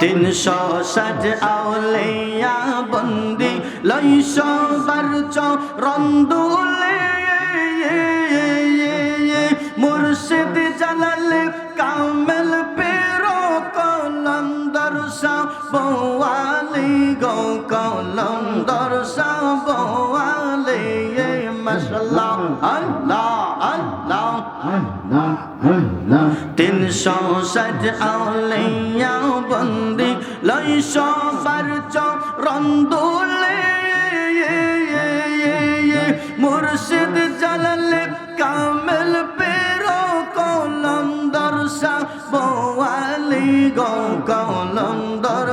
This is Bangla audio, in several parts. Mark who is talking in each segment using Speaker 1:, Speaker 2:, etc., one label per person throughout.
Speaker 1: তিনশো সাজ আউলিয়া বন্দি লইশ বারচ রন্দুলে। মুর্শিদ জালাল কামেল পেরো কলন্দর বওয়ালি গো কলন্দর বওয়ালি সাজ আউলিয়া বন্দি লইশ বরচ রন্দুলে মুর্শিদ জালাল কামেল পেরো কলন্দর বওয়ালি গো কলন্দর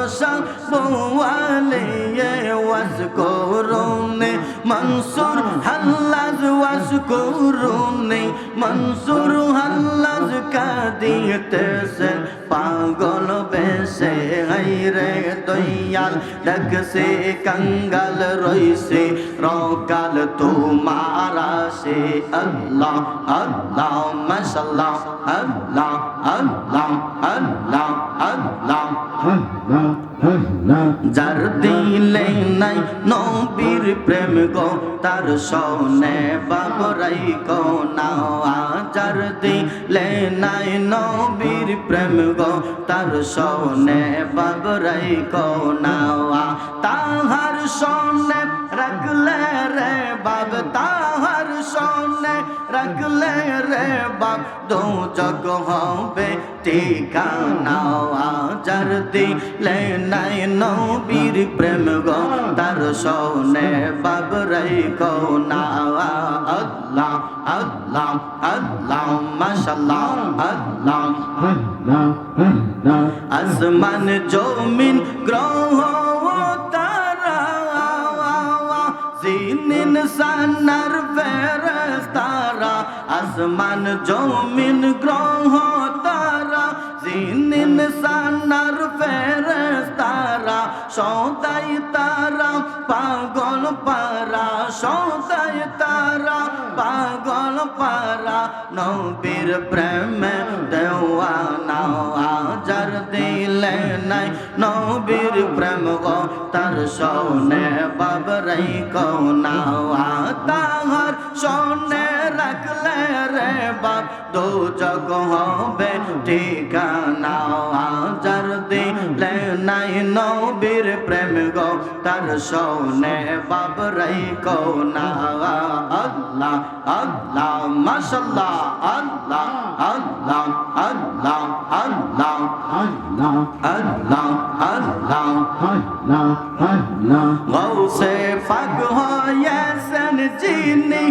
Speaker 1: বওয়ালি ওয়াজ করুনে। মনসুর হাল্লাজ ওয়াজ করুনে, মনসুর হাল্লাজ কাদিতেছে পাগল বেশে হাইরে দয়াল ডাকছে কঙ্গাল রইছে, রকাল তোমারা সে আল্লাহ আল্লাহ, মাশাল্লাহ, আল্লাহ আল্লাহ আল্লাহ আল্লাহ। যার দিলে নাই নবীর প্রেম গো, তার সনে বাবরাই গো যার দিলে নাই নবীর প্রেম গো, তার সনে বাবরাই গো নাওয়া। তাহার সনে রাখলে রে বাব তাহার সনে রাখলে রে বাব দো জগ হবে ঠিকানা যার দিলে নাই নবীর প্রেম গো, তার সনে বাবরাই গো না আল্লাহ আল্লাহ আল্লাহ মাশাল্লাহ আল্লাহ। আসমান জমিন গ্রহ তারা। জিনিন সানার ফেরস্তারা আসমান জমিন পারা সদাই তারা, পাগল পারা, নবীর প্রেমে দেওয়ানা যার দিলে নাই। নবীর প্রেম গো, তার সনে বাবরাই কৌনা তাহার সনে রাখলে বাপ দো জগ হবে ঠিকানা। যার দিলে নাই নবীর প্রেম গো, তার সনে বাবরাই কৌনা। আল্লাহ আল্লাহ, মাশাল্লাহ, আল্লাহ আল্লাহ আল্লাহ আল্লাহ আল্লাহ আল্লাহ আল্লাহ আল্লাহ আল্লাহ। গৌসে ফাগ হয়েছেন যিনি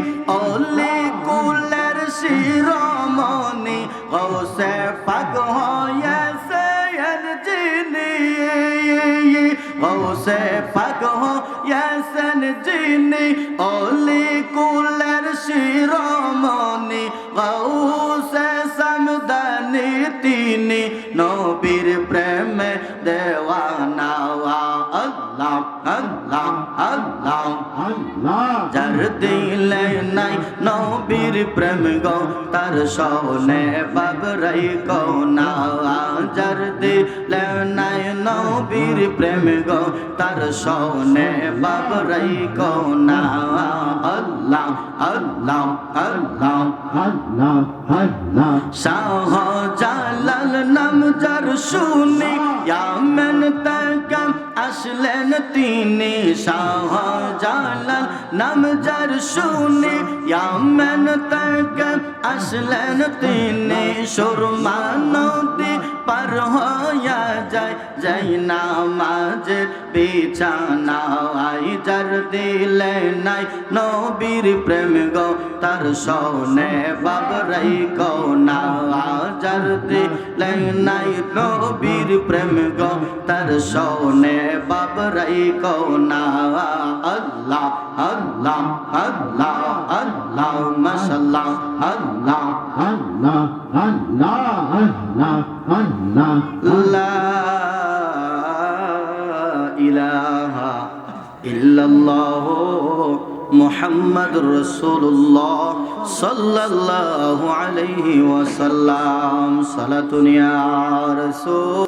Speaker 1: গৌসে ফাগ হয়েছেন যিনি অলি কুলের শিরোমণি গৌসে সমদানি তিনি নবীর প্রেমে দেওয়ানা আল্লাহ আল্লাহ আল্লাহ যার দিলে নাই নবীর প্রেম গো তার সনে বাবরাই গো না যার দিলে নাই নবীর প্রেম গো, তার সনে বাবরাই গো না, আল্লাহ আল্লাহ আল্লাহ শাহ জালাল নাম যার শুনি, ইয়ামেন তাকাম আসলেন তিনি। শাহ জালাল নাম যার শুনি, ইয়ামেন তাকাম আসলেন তিনি। সুরমা নদী পার যায় যাই না মাঝের বিছানা আই যার দিলে নাই নবীর প্রেম গো, তার সনে বাবরাই গো না যার দিলে নাই নবীর প্রেম গো, তার সনে বাবরাই গো না আল্লাহ আল্লাহ আল্লাহ আল্লাহ মাশাল্লাহ আল্লাহ লা ইলাহা ইল্লাল্লাহ মুহাম্মাদুর রাসূলুল্লাহ সাল্লাল্লাহু আলাইহি ওয়াসাল্লাম সালাতুন ইয়া রাসূল